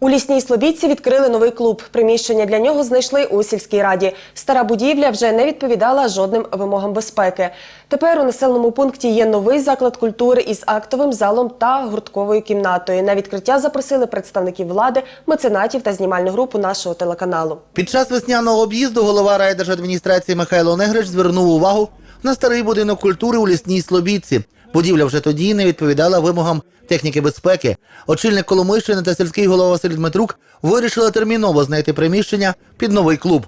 У лісній Слобідці відкрили новий клуб. Приміщення для нього знайшли у сільській раді. Стара будівля вже не відповідала жодним вимогам безпеки. Тепер у населеному пункті є новий заклад культури із актовим залом та гуртковою кімнатою. На відкриття запросили представників влади, меценатів та знімальну групу нашого телеканалу. Під час весняного об'їзду голова райдержадміністрації Михайло Негрич звернув увагу на старий будинок культури у лісній Слобідці. Будівля вже тоді не відповідала вимогам техніки безпеки. Очільник Коломийщини та сільський голова Василь Дмитрук вирішили терміново знайти приміщення під новий клуб.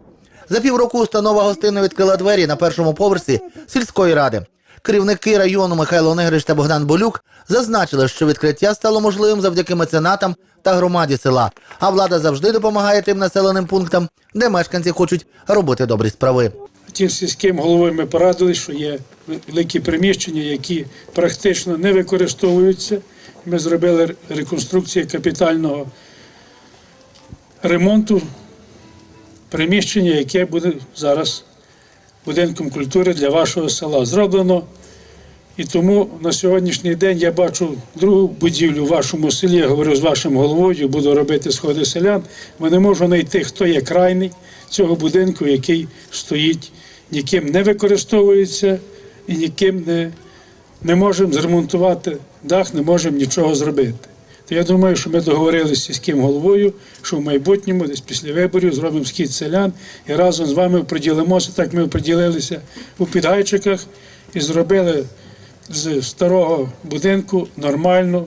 За півроку установа гостинно відкрила двері на першому поверсі сільської ради. Керівники району Михайло Негрич та Богдан Болюк зазначили, що відкриття стало можливим завдяки меценатам та громаді села. А влада завжди допомагає тим населеним пунктам, де мешканці хочуть робити добрі справи. Тим сільським головою ми порадили, що є великі приміщення, які практично не використовуються. Ми зробили реконструкцію капітального ремонту приміщення, яке буде зараз будинком культури для вашого села. Зроблено. І тому на сьогоднішній день я бачу другу будівлю в вашому селі. Я говорю з вашим головою, буду робити сходи селян. Ми не можу знайти, хто є крайний цього будинку, який стоїть, ніким не використовується і ніким не, не можемо зремонтувати дах, не можемо нічого зробити. То я думаю, що ми договорилися з сільським головою, що в майбутньому, десь після виборів, зробимо схід селян і разом з вами приділимося, так ми приділилися у Підгайчиках і зробили з старого будинку нормальну,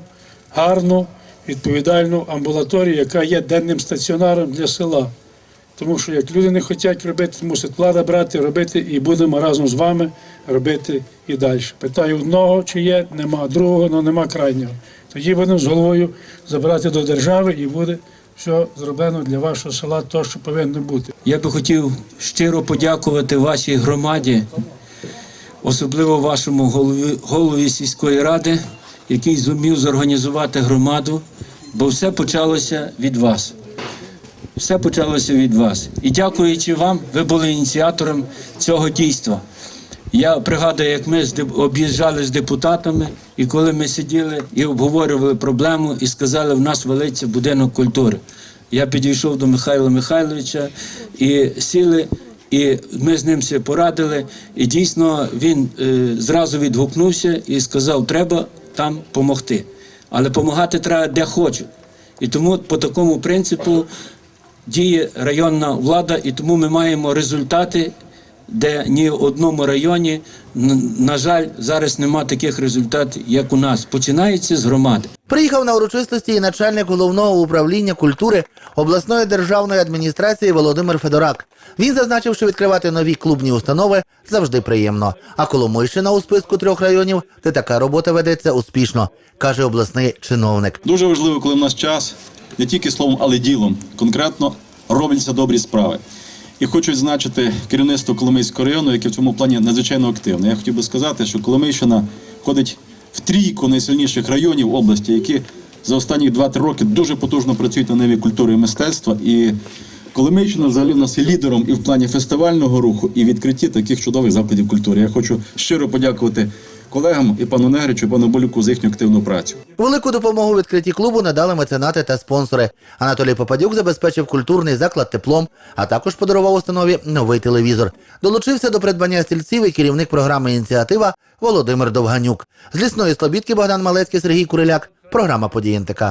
гарну, відповідальну амбулаторію, яка є денним стаціонаром для села. Тому що як люди не хочуть робити, мусить влада брати, робити, і будемо разом з вами робити і далі. Питаю одного, чи є, нема, другого, але нема крайнього. Тоді будемо з головою забирати до держави і буде все зроблено для вашого села, то, що повинно бути. Я би хотів щиро подякувати вашій громаді, особливо вашому голові, голові сільської ради, який зумів зорганізувати громаду, бо все почалося від вас. Все почалося від вас. І дякуючи вам, ви були ініціатором цього дійства. Я пригадую, як ми об'їжджали з депутатами, і коли ми сиділи і обговорювали проблему, і сказали, в нас велиться будинок культури. Я підійшов до Михайла Михайловича і сіли, і ми з ним все порадили. І дійсно він е, зразу відгукнувся і сказав, треба там допомогти. Але допомагати треба де хочуть. І тому по такому принципу діє районна влада, і тому ми маємо результати, де ні в одному районі, на жаль, зараз нема таких результатів, як у нас. Починається з громади. Приїхав на урочистості і начальник головного управління культури обласної державної адміністрації Володимир Федорак. Він зазначив, що відкривати нові клубні установи завжди приємно. А Коломийщина у списку трьох районів, де така робота ведеться успішно, каже обласний чиновник. Дуже важливо, коли в нас час не тільки словом, але ділом конкретно робляться добрі справи. І хочу відзначити керівництво Коломийського району, яке в цьому плані надзвичайно активне. Я хотів би сказати, що Коломийщина входить в трійку найсильніших районів області, які за останні 2-3 роки дуже потужно працюють на ниві культури і мистецтва. І Коломийщина взагалі в нас є лідером і в плані фестивального руху, і відкритті таких чудових закладів культури. Я хочу щиро подякувати колегам і пану Негричу, і пану Болюку за їхню активну працю. Велику допомогу відкритті клубу надали меценати та спонсори. Анатолій Попадюк забезпечив культурний заклад теплом, а також подарував установі новий телевізор. Долучився до придбання стільців і керівник програми ініціатива Володимир Довганюк. З лісної слобідки Богдан Малецький, Сергій Куриляк. Програма «Події НТК».